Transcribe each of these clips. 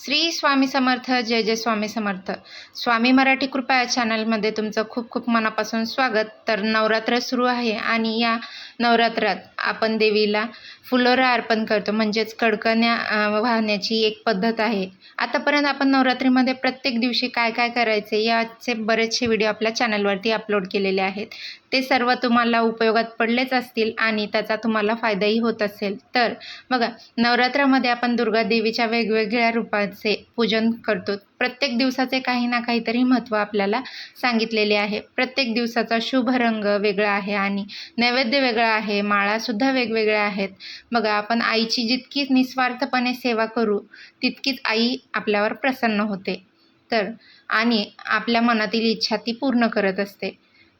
श्री स्वामी समर्थ जय जय स्वामी समर्थ. स्वामी मराठी कृपा या चॅनलमध्ये तुमचं खूप खूप मनापासून स्वागत. तर नवरात्र सुरू आहे आणि या नवरात्रात आपण देवीला फुलोरा अर्पण करतो. म्हणजेच कडकण्या वाहण्याची एक पद्धत आहे. आतापर्यंत आपण नवरात्रीमध्ये प्रत्येक दिवशी काय काय करायचे याचे बरेचसे व्हिडिओ आपल्या चॅनलवरती अपलोड केलेले आहेत. ते सर्व तुम्हाला उपयोगात पडलेच असतील आणि त्याचा तुम्हाला फायदाही होत असेल. तर बघा नवरात्रामध्ये आपण दुर्गा देवीच्या वेगवेगळ्या रूपाचे पूजन करतो. प्रत्येक दिवसाचे काही ना काहीतरी महत्त्व आपल्याला सांगितलेले आहे. प्रत्येक दिवसाचा शुभ रंग वेगळा आहे आणि नैवेद्य वेगळा आहे माळासुद्धा वेगवेगळ्या आहेत. बघा आपण आईची जितकी निस्वार्थपणे सेवा करू तितकीच आई आपल्यावर प्रसन्न होते. तर आणि आपल्या मनातील इच्छा ती पूर्ण करत असते.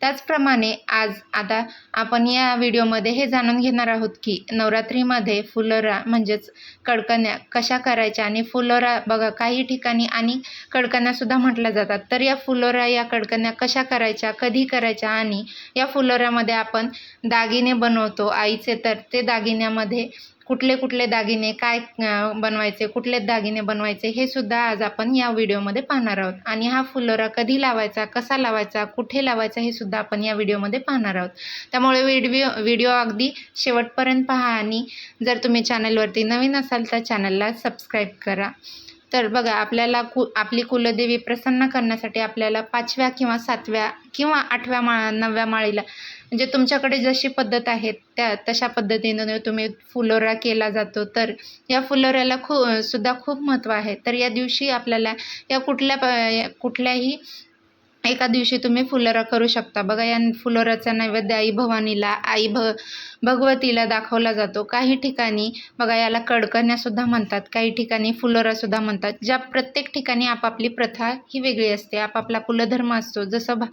त्याचप्रमाणे आज आता आपण या व्हिडिओमध्ये हे जाणून घेणार आहोत की नवरात्रीमध्ये फुलोरा म्हणजेच कडकण्या कशा करायच्या आणि फुलोरा बघा काही ठिकाणी आणि कडकण्यासुद्धा म्हटल्या जातात. तर या फुलोरा या कडकण्या कशा करायच्या कधी करायच्या आणि या फुलोऱ्यामध्ये आपण दागिने बनवतो आईचे तर ते दागिन्यामध्ये कुठले कुठले दागिने काय बनवायचे कुठले दागिने बनवायचे हे सुद्धा आज आपण या व्हिडिओमध्ये पाहणार आहोत. आणि हा फुलोरा कधी लावायचा कसा लावायचा कुठे लावायचा हे सुद्धा आपण या व्हिडिओमध्ये पाहणार आहोत. त्यामुळे व्हिडिओ व्हिडिओ अगदी शेवटपर्यंत पहा आणि जर तुम्ही चॅनलवरती नवीन असाल तर चॅनलला सबस्क्राईब करा. तर बघा आपल्याला कु आपली कुलदेवी प्रसन्न करण्यासाठी आपल्याला पाचव्या किंवा सातव्या किंवा आठव्या मा नवव्या माळीला म्हणजे तुमच्याकडे जशी पद्धत आहे त्या तशा पद्धतीनं तुम्ही फुलोरा केला जातो. तर या फुलोऱ्याला खू सुद्धा खूप महत्त्व आहे. तर या दिवशी आपल्याला या कुठल्या प कुठल्याही एका दिवशी तुम्ही फुलोरा करू शकता. बघा या फुलोराचा नैवेद्य आई भवानीला आई भ भगवतीला दाखवला जातो. काही ठिकाणी बघा याला कडकण्यासुद्धा म्हणतात. काही ठिकाणी फुलोरासुद्धा म्हणतात. ज्या प्रत्येक ठिकाणी आपापली प्रथा ही वेगळी असते. आपापला कुलधर्म असतो. जसं भा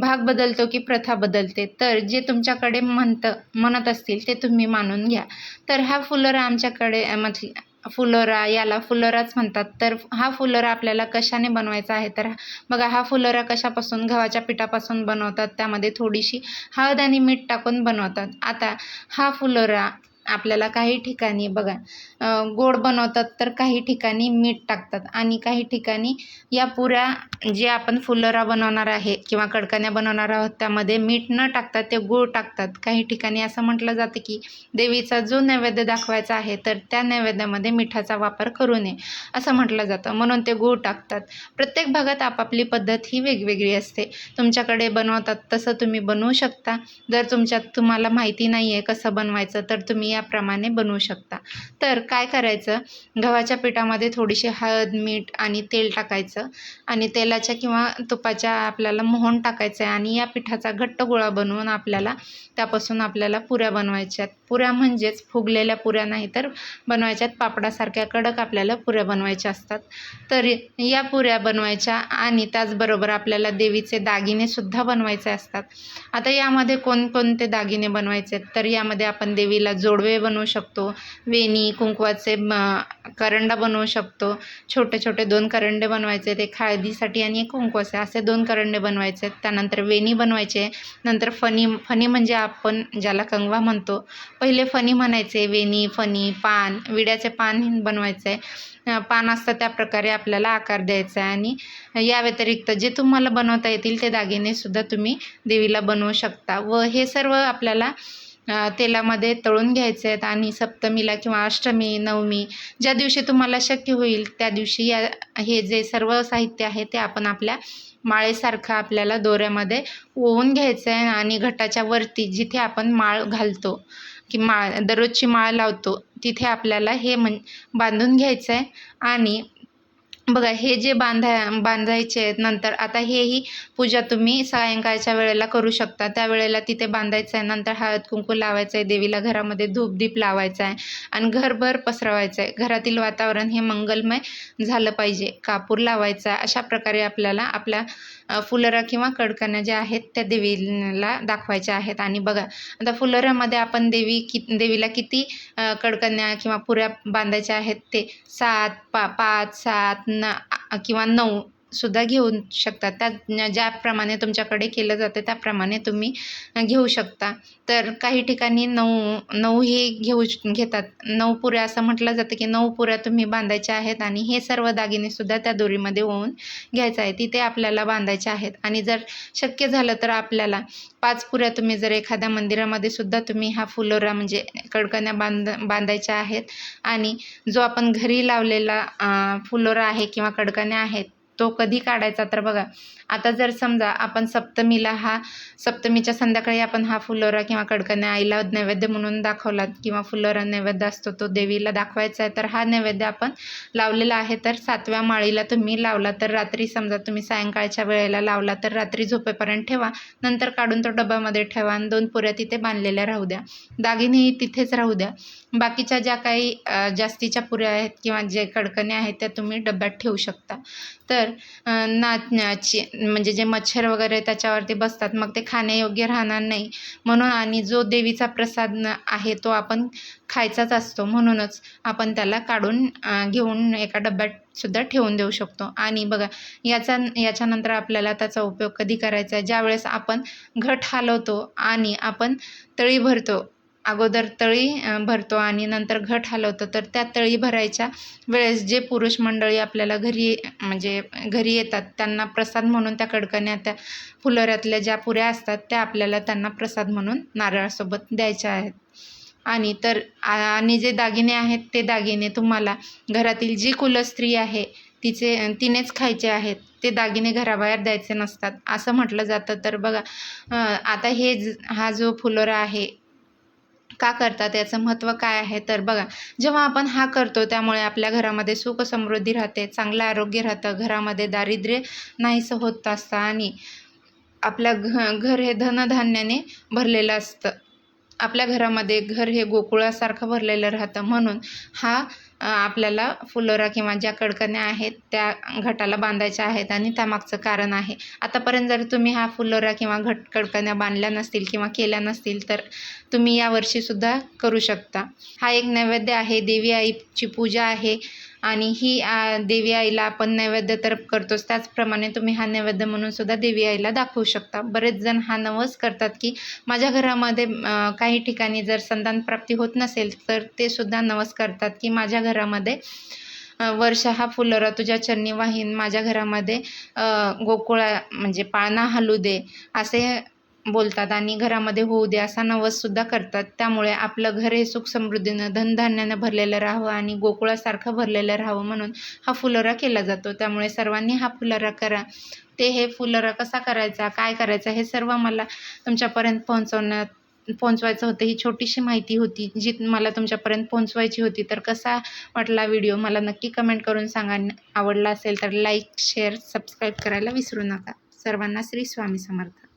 भाग बदलतो की प्रथा बदलते. तर जे तुमच्याकडे म्हणतं म्हणत असतील ते तुम्ही मानून घ्या. तर हा फुलोरा आमच्याकडे अं, म्हटलं फुलोरा याला फुलोराच म्हणतात. तर हा फुलोरा आपल्याला कशाने बनवायचा आहे? तर बघा हा फुलोरा कशापासून गव्हाच्या पिठापासून बनवतात? त्यामध्ये थोडीशी हळद आणि मीठ टाकून बनवतात. आता हा फुलोरा आपल्याला काही ठिकाणी बघा गोड बनवतात तर काही ठिकाणी मीठ टाकतात आणि काही ठिकाणी या पुऱ्या जे आपण फुलरा बनवणार आहे किंवा कडकण्या बनवणार आहोत त्यामध्ये मीठ न टाकतात ते गूळ टाकतात. काही ठिकाणी असं म्हटलं जातं की देवीचा जो नैवेद्य दाखवायचा आहे तर त्या नैवेद्यामध्ये मिठाचा वापर करू नये असं म्हटलं जातं. म्हणून ते गूळ टाकतात. प्रत्येक भागात आपापली पद्धत ही वेगवेगळी असते. तुमच्याकडे बनवतात तसं तुम्ही बनवू शकता. जर तुमच्यात तुम्हाला माहिती नाही आहे कसं बनवायचं तर तुम्ही याप्रमाणे बनवू शकता. तर काय करायचं? गव्हाच्या पिठामध्ये थोडीशी हळद मीठ आणि तेल टाकायचं आणि तेलाच्या किंवा तुपाच्या आपल्याला मोहन टाकायचं आहे आणि या पिठाचा घट्ट गोळा बनवून आपल्याला त्यापासून आपल्याला पुऱ्या बनवायच्यात पुऱ्या म्हणजेच फुगलेल्या पुऱ्या नाही तर बनवायच्यात पापडासारख्या कडक आपल्याला पुऱ्या बनवायच्या असतात. तर या पुऱ्या बनवायच्या आणि त्याचबरोबर आपल्याला देवीचे दागिनेसुद्धा बनवायचे असतात. आता यामध्ये कोणकोणते दागिने बनवायचे आहेत? तर यामध्ये आपण देवीला जोडवे बनवू शकतो. वेणी कुंकवाचे करंडा बनवू शकतो. छोटे छोटे दोन करंडे बनवायचे ते खाळदीसाठी आणि एक कुंकवाचे असे दोन करंडे बनवायचे. आहेत त्यानंतर वेणी बनवायचे नंतर फणी फणी म्हणजे आपण ज्याला कंगवा म्हणतो. पहिले फणी म्हणायचे वेणी फणी पान विड्याचे पान बनवायचे. आहे पान असतं त्या प्रकारे आपल्याला आकार द्यायचा आहे आणि या व्यतिरिक्त जे तुम्हाला बनवता येतील ते दागिनेसुद्धा तुम्ही देवीला बनवू शकता. व हे सर्व आपल्याला तेलामध्ये तळून घ्यायचे आहेत आणि सप्तमीला किंवा अष्टमी नवमी ज्या दिवशी तुम्हाला शक्य होईल त्या दिवशी या हे जे सर्व साहित्य आहे ते आपण आपल्या माळेसारखं आपल्याला दोऱ्यामध्ये ओवून घ्यायचं आहे आणि घटाच्या वरती जिथे आपण माळ घालतो की माळ दररोजची माळ लावतो तिथे आपल्याला हे म्हण बांधून घ्यायचं आहे आणि बघा हे जे बांधा बांधायचे आहेत नंतर आता हेही पूजा तुम्ही सायंकाळच्या वेळेला करू शकता. त्यावेळेला तिथे बांधायचं आहे नंतर हळद कुंकू लावायचं आहे देवीला घरामध्ये धूपदीप लावायचा आहे आणि घरभर पसरवायचं आहे. घरातील वातावरण हे मंगलमय झालं पाहिजे. कापूर लावायचा आहे अशा प्रकारे आपल्याला आपल्या फुलरं किंवा कडकन्या ज्या आहेत त्या देवीला दाखवायच्या आहेत. आणि बघा आता फुलोऱ्यामध्ये आपण देवी कि देवीला किती कडकण्या कडकन्या किंवा पुऱ्या बांधायच्या आहेत ते सात पा पाच सात न किंवा नऊ सुद्धा घेऊ शकता. त्या ज्याप्रमाणे तुमच्याकडे केलं जातं त्याप्रमाणे तुम्ही घेऊ शकता. तर काही ठिकाणी नऊ नऊही घेऊ घेतात. नऊ पुऱ्या असं म्हटलं जातं की नऊ पुऱ्या तुम्ही बांधायच्या आहेत आणि हे सर्व दागिनेसुद्धा त्या दोरीमध्ये ओवून घ्यायचं आहे. तिथे आपल्याला बांधायचे आहेत. आणि जर शक्य झालं तर आपल्याला पाच पुऱ्या तुम्ही जर एखाद्या मंदिरामध्ये सुद्धा तुम्ही हा फुलोरा म्हणजे कडकण्या बांध बांधायच्या आहेत. आणि जो आपण घरी लावलेला फुलोरा आहे किंवा कडकण्या आहेत तो कधी काढायचा? तर बघा आता जर समजा आपण सप्तमीला हा सप्तमीच्या संध्याकाळी आपण हा फुलोरा किंवा कडकन्या आईला नैवेद्य म्हणून दाखवला किंवा फुलोरा नैवेद्य असतो तो देवीला दाखवायचा आहे तर हा नैवेद्य आपण लावलेला आहे तर सातव्या माळीला तुम्ही लावला तर रात्री समजा तुम्ही सायंकाळच्या वेळेला लावला तर रात्री झोपेपर्यंत ठेवा नंतर काढून तो डब्यामध्ये ठेवा आणि दोन पुऱ्या तिथे बांधलेल्या राहू द्या. दागिनेही तिथेच राहू द्या. बाकीच्या ज्या काही जास्तीच्या पुऱ्या आहेत किंवा जे कडकण्या आहेत त्या तुम्ही डब्यात ठेवू शकता. तर नाचण्याची म्हणजे जे मच्छर वगैरे त्याच्यावरती बसतात मग ते खाण्यायोग्य राहणार नाही. म्हणून आणि जो देवीचा प्रसाद आहे तो आपण खायचाच असतो. म्हणूनच आपण त्याला काढून घेऊन एका डब्यात सुद्धा ठेवून देऊ शकतो. आणि बघा याचा याच्यानंतर आपल्याला त्याचा उपयोग कधी करायचा आहे? ज्यावेळेस आपण घट हलवतो आणि आपण तळी भरतो अगोदर तळी भरतो आणि नंतर घट हलवतो. तर त्या तळी भरायच्या वेळेस जे पुरुष मंडळी आपल्याला घरी म्हणजे घरी येतात त्यांना प्रसाद म्हणून त्या कडकण्या त्या फुलोऱ्यातल्या ज्या पुऱ्या असतात त्या आपल्याला त्यांना प्रसाद म्हणून नारळासोबत द्यायच्या आहेत. आणि तर आणि जे दागिने आहेत ते दागिने तुम्हाला घरातील जी कुलस्त्री आहे तिचे तिनेच खायचे आहेत ते दागिने घराबाहेर द्यायचे नसतात. असं म्हटलं जातं. तर बघा आता हे हा जो फुलोरा आहे का करतात याचं महत्त्व काय आहे? तर बघा जेव्हा आपण हा करतो त्यामुळे आपल्या घरामध्ये सुख समृद्धी राहते चांगलं आरोग्य राहतं घरामध्ये दारिद्र्य नाहीसं होत असतं आणि आपल्या घ घर हे धनधान्याने भरलेलं असतं. आपल्या घरामध्ये घर हे गोकुळासारखं भरलेलं राहतं. म्हणून हा आपल्याला फुलोरा किंवा ज्या कडकण्या आहेत त्या घटाला बांधायच्या आहेत आणि त्यामागचं कारण आहे. आतापर्यंत जर तुम्ही हा फुलोरा किंवा घट कडकण्या बांधल्या नसतील किंवा केल्या नसतील तर तुम्ही यावर्षीसुद्धा करू शकता. हा एक नैवेद्य आहे देवी आईची पूजा आहे. आणि ही देवी आईला आपण नैवेद्य तर करतोच. त्याचप्रमाणे तुम्ही हा नैवेद्य म्हणून सुद्धा देवी आईला दाखवू शकता. बरेच जण हा नवस करतात की माझ्या घरामध्ये काही ठिकाणी जर संतानप्राप्ती होत नसेल तर ते सुद्धा नवस करतात की माझ्या घरामध्ये वर्ष हा फुलरा तुझ्या चरणी वाहीन. माझ्या घरामध्ये गोकुळा म्हणजे पाळणा हलू दे. असे बोलतात आणि घरामध्ये होऊ दे असा नवससुद्धा करतात. त्यामुळे आपलं घर हे सुख समृद्धीनं धनधान्यानं भरलेलं राहावं आणि गोकुळासारखं भरलेलं राहावं म्हणून हा फुलोरा केला जातो. त्यामुळे सर्वांनी हा फुलोरा करा. ते हे फुलोरा कसा करायचा काय करायचा हे सर्व मला तुमच्यापर्यंत पोहोचवण्यात पोहोचवायचं होतं ही छोटीशी माहिती होती जी मला तुमच्यापर्यंत पोहोचवायची होती. तर कसा वाटला व्हिडिओ मला नक्की कमेंट करून सांगा. आवडला असेल तर लाईक शेअर सबस्क्राईब करायला विसरू नका. सर्वांना श्री स्वामी समर्थ.